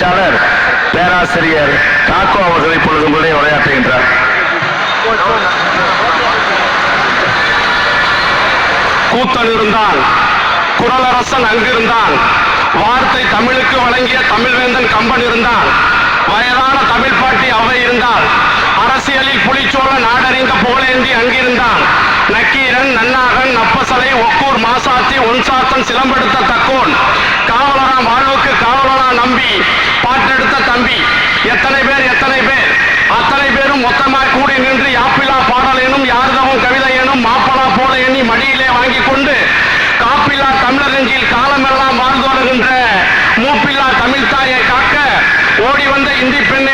பேச்சாளர் பேராசிரியர் தாக்கோ அவர்கள் இப்பொழுது உங்களுடைய உரையாற்றுகின்றார் கூத்தன் இருந்தான் குரலரசன் அங்கிருந்தான் வார்த்தை தமிழுக்கு வழங்கிய தமிழ்வேந்தன் கம்பன் இருந்தான் வயதான தமிழ் பாட்டி அவை இருந்தால் அரசியலில் புலிச்சோழ நாடறிந்த புகழேந்தி அங்கிருந்தான் நக்கீரன் நன்னாகன் நப்பசலை ஒக்கூர் மாசாத்தி ஒன்சாத்தன் சிலம்பெடுத்த தக்கோன் பாட்டு எடுத்த பாட்டெடுத்த தம்பி. எத்தனை பேர் எத்தனை பேர்? அத்தனை பேரும் மொத்தமாய் கூடி நின்று யாப்பிலா பாடல் எனும் யார்தவும் கவிதை எனும் மாப்பலா போல எண்ணி மடியிலே வாங்கி கொண்டு காப்பில்லா தமிழர் நெஞ்சில் காலமெல்லாம் வாழ்ந்து வருகின்ற மூப்பில்லா தமிழ்தாயை காக்க ஓடி வந்த இந்தி பெண்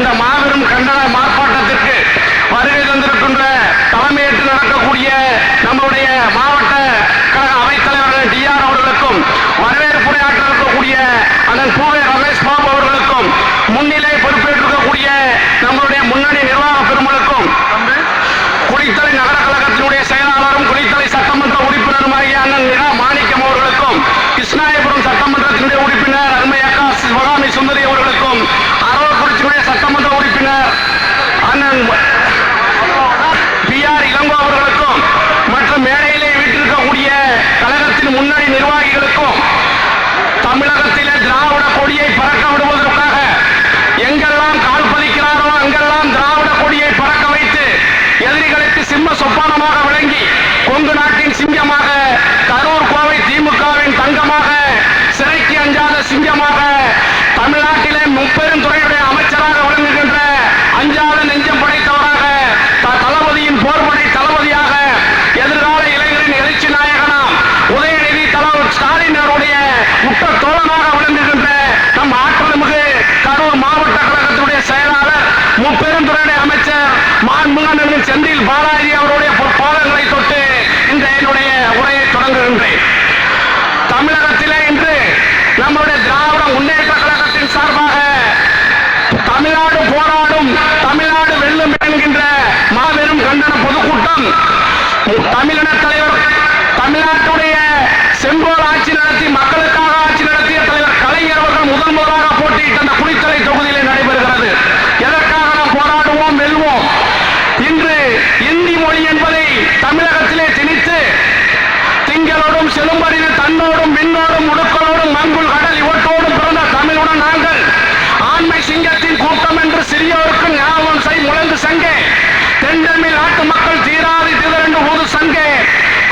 இந்த மாபெரும் சிம்ம விளங்கி கொங்கு நாட்டின் சிங்கமாக கரூர் கோவை திமுகவின் தங்கமாக சிறைக்கு அஞ்சாத சிங்கமாக தமிழ்நாட்டிலே முப்பெரும் துறையுடைய அமைச்சராக விளங்குகின்ற அஞ்சாத நெஞ்சம் படைத்தவராக தளபதியின் போர்படை தளபதியாக எதிர்கால இளைஞரின் எழுச்சி நாயகனாம் உதயநிதி தலைவர் ஸ்டாலின் அவருடைய முட்ட தோழனாக விளங்குகின்ற நம் ஆற்றல் மிகு கரூர் மாவட்ட கழகத்தினுடைய செயலாளர் முப்பெருந்துறையுடைய அமைச்சர் மான்முகன் செந்தில் பாலாஜி தமிழின தலைவர் தமிழ்நாட்டுடைய செங்கோல் ஆட்சி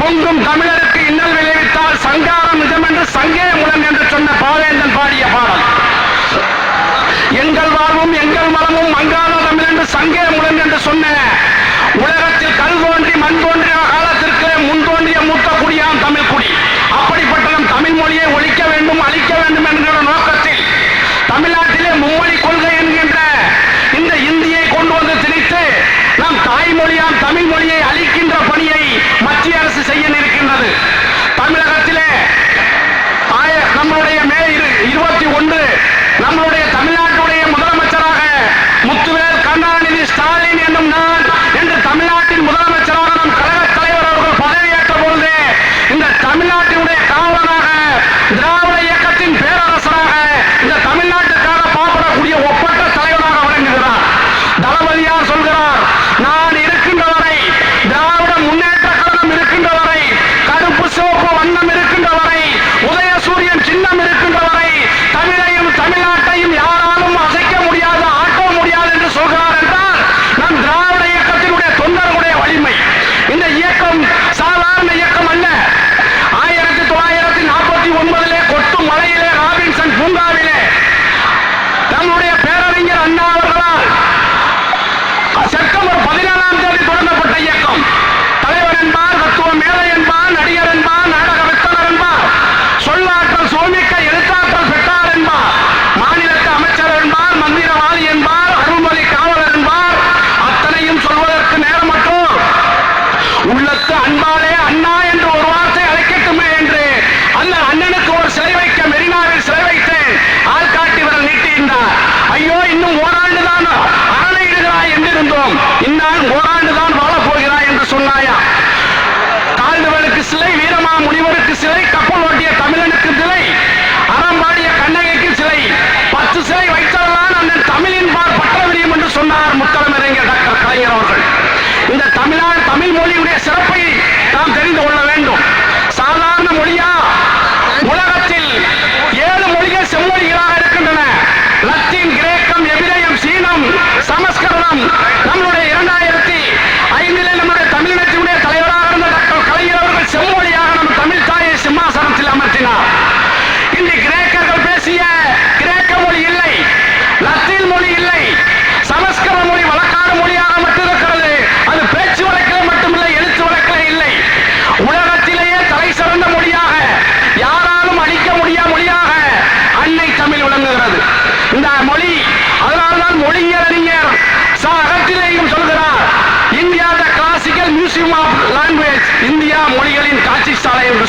பொங்கும் தமிழருக்கு இன்னல் விளைவித்தால் சங்காரம் நிஜம் என்று சங்கே முழங்கு என்று சொன்ன பாவேந்தன் பாடிய பாடல். எங்கள் வாழ்வும் எங்கள் மரமும் மங்காத தமிழ் என்று சங்கே முழங்கு என்று சொன்ன உலகத்தில் கல் தோன்றி மண் தோன்றிய காலத்திற்கு முன் தோன்றிய மூத்த குடியாம் தமிழ் குடி அப்படிப்பட்ட நம் தமிழ் மொழியை ஒழிக்க வேண்டும் அழிக்க வேண்டும் என்கிற நோக்கத்தில் தமிழ்நாட்டிலே மும்மொழி கொள்கை என்கின்ற இந்த இந்தியை கொண்டு வந்து திணித்து நம் தாய்மொழியாம் தமிழ் மொழியை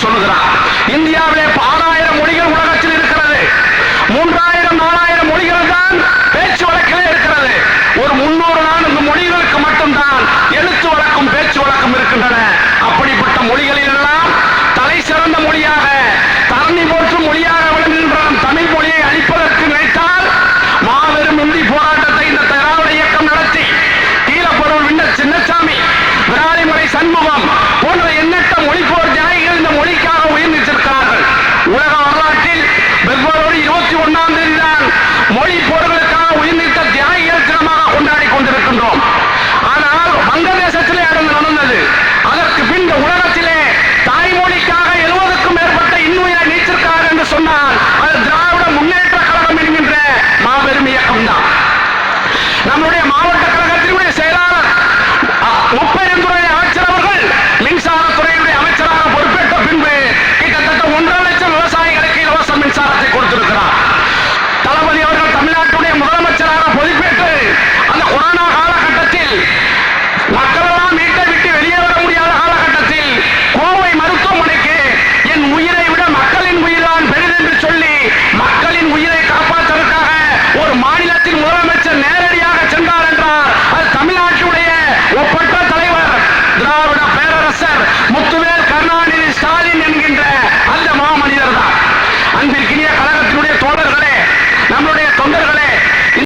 சொல்லுகிறார். இந்தியாவில் நம்மளுடைய மாவட்ட கழகத்தினுடைய செயலாளர்